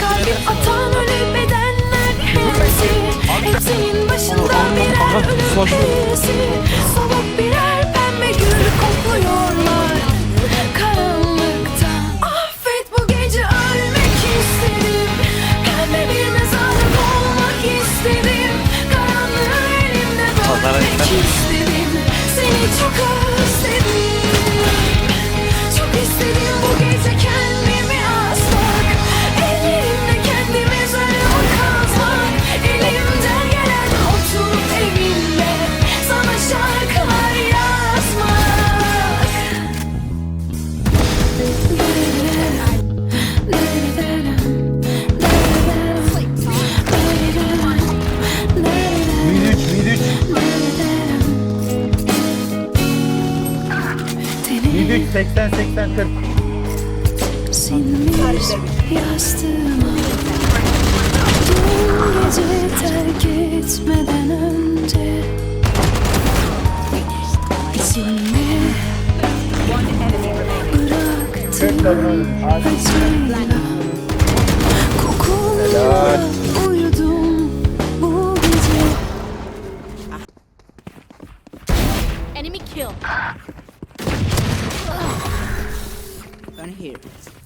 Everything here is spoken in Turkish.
Kalbi atan ölü bedenler hepsi Hepsinin başında birer ölüm perisi Soluk birer pembe gül kokluyorlar Karanlıkta Affet bu gece ölmek istedim Pembe bir mezarlık olmak istedim Karanlığı elimde bölmek Minüç 80 80 40. Sinmiş yastığıma Dün gece terk etmeden önce İçimde bıraktığım acıyla Kokunla uyudum bu gece Enemy kill. down here.